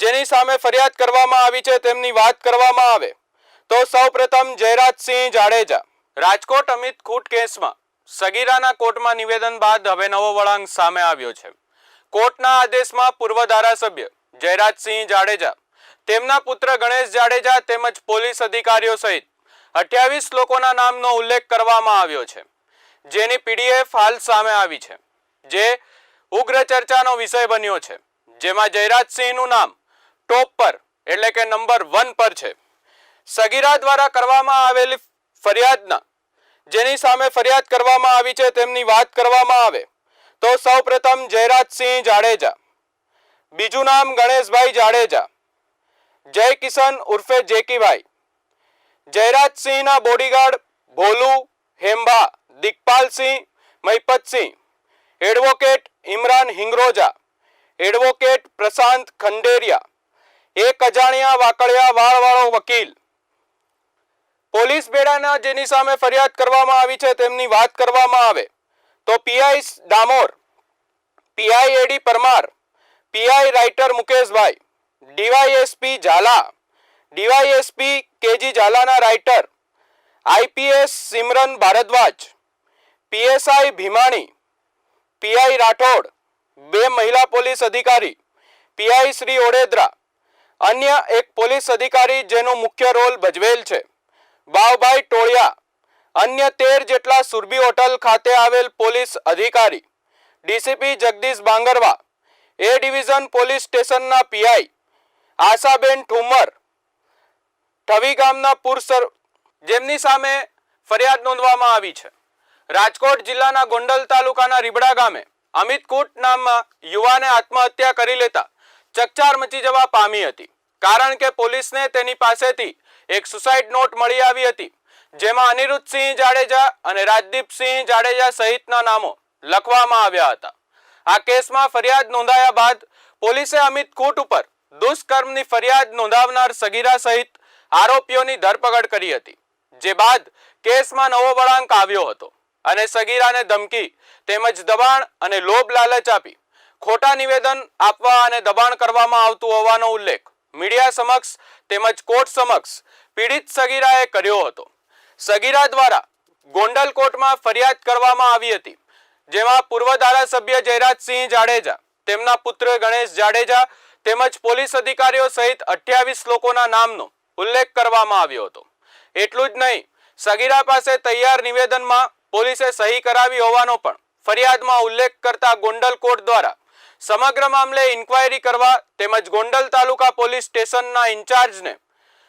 જેની સામે ફરિયાદ કરવામાં આવી છે, તેમની વાત કરવામાં આવે. તો સૌપ્રથમ જયરાજસિંહ જાડેજા. રાજકોટ અમિત ખૂટ કેસમાં સગીરાના કોર્ટમાં નિવેદન બાદ હવે નવો વળાંક સામે આવ્યો છે. કોર્ટના આદેશમાં પૂર્વ ધારાસભ્ય જયરાજસિંહ જાડેજા, તેમના પુત્ર ગણેશ જાડેજા તેમજ પોલીસ અધિકારીઓ સહિત અઠ્યાવીસ લોકોના નામનો ઉલ્લેખ કરવામાં આવ્યો છે. જેની પીડીએફ હાલ સામે આવી છે. જે ઉગ્ર ચર્ચાનો વિષય બન્યો છે. જેમાં જયરાજસિંહનું નામ ટોપ પર, એટલે કે નંબર વન પર છે. સગીરા દ્વારા કરવામાં આવેલી ફરિયાદના, જેની સામે ફરિયાદ કરવામાં આવી છે, તેમની વાત કરવામાં આવે. તો સૌપ્રથમ જયરાજસિંહ જાડેજા, બીજું નામ ગણેશભાઈ જાડેજા, જય કિશન ઉર્ફે જેકીભાઈ, જયરાજસિંહના bodyguard Bholu Hemba, Digpalsinh Mahipatsinh advocate Imran Hingroja, advocate Prashant Khanderia એક અજાણ્યા વાકડિયા વાળવાળો વકીલ. પોલીસ બેડાના જેની સામે ફરિયાદ કરવામાં આવી છે તેમની વાત કરવામાં આવે. તો PI Damor PI AD Parmar PI writer Mukeshbhai DYSP Zala DYSP KG ઝાલાના writer IPS Simran Bhardwaj PSI Bhimani PI Rathod, બે મહિલા પોલીસ અધિકારી પીઆઈ શ્રી ઓડેદરા અન્ય એક પોલીસ અધિકારી જેનો મુખ્ય રોલ ભજવેલ છે. બાવભાઈ ટોળિયા, અન્ય તેર જેટલા સુરભી હોટલ ખાતે આવેલ પોલીસ અધિકારી. DCP Jagdish Bangarva, A division police સ્ટેશનના પીઆઈ. આશાબેન ઠુમર, ઠવી ગામના પુરસર, જેમની સામે ફરિયાદ નોંધવામાં આવી છે. રાજકોટ જિલ્લાના ગોંડલ તાલુકાના રીબડા ગામે અમિત કૂટ નામમાં યુવાને આત્મહત્યા કરી લેતા ચકચાર મચી જવા પામી હતી. કારણ કે પોલીસને તેની પાસેથી એક સુસાઇડ નોટ મળી આવી હતી, જેમાં અનિરુદ્ધસિંહ જાડેજા અને રાજદીપસિંહ જાડેજા સહિતના નામો લખવામાં આવ્યા હતા. આ કેસમાં ફરિયાદ નોંધાયા બાદ પોલીસે અમિત કુટ ઉપર દુષ્કર્મની ફરિયાદ નોંધાવનાર સગીરા સહિત આરોપીઓની ધરપકડ કરી હતી, જે બાદ કેસમાં નવો વળાંક આવ્યો હતો અને સગીરાને ધમકી તેમજ દબાણ અને લોભ લાલચ આપી ખોટા નિવેદન આપવા અને દબાણ કરવામાં આવતું હોવાનો ઉલ્લેખ મીડિયા સમક્ષ તેમજ કોર્ટ સમક્ષ પીડિત સગીરાએ કર્યો હતો. સગીરા દ્વારા ગોંડલ કોર્ટમાં ફરિયાદ કરવામાં આવી હતી, જેમાં પૂર્વ ધારાસભ્ય જયરાજસિંહ જાડેજા, તેમના પુત્ર ગણેશ જાડેજા તેમજ પોલીસ અધિકારીઓ સહિત અઠ્યાવીસ લોકોના નામનો ઉલ્લેખ કરવામાં આવ્યો હતો. એટલું જ નહીં, સગીરા પાસે તૈયાર નિવેદનમાં પોલીસે સહી કરાવી હોવાનો પણ ફરિયાદમાં ઉલ્લેખ કરતા ગોંડલ કોર્ટ દ્વારા સમગ્ર મામલે ઇન્ક્વાયરી કરવા તેમજ ગોંડલ તાલુકા પોલીસ સ્ટેશનના ઇન્ચાર્જને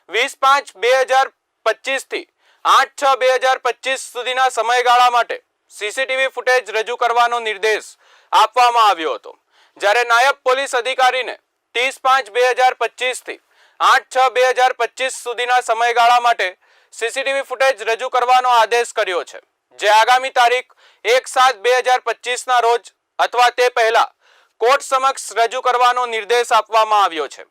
વીસ પાંચ બે હજાર પચીસથી આઠ છ બે હજાર પચીસ સુધીના સમયગાળા માટે સીસીટીવી ફૂટેજ રજૂ કરવાનો નિર્દેશ આપવામાં આવ્યો હતો. જ્યારે નાયબ પોલીસ અધિકારીને ત્રીસ પાંચ બે હજાર પચીસથી આઠ છ બે હજાર પચીસ સુધીના સમયગાળા માટે સીસીટીવી ફૂટેજ રજૂ કરવાનો આદેશ કર્યો છે. જે આગામી તારીખ એક સાત બે હજાર પચીસના રોજ અથવા તે પહેલા કોર્ટ સમક્ષ રજૂ કરવાનો નિર્દેશ આપવામાં આવ્યો છે.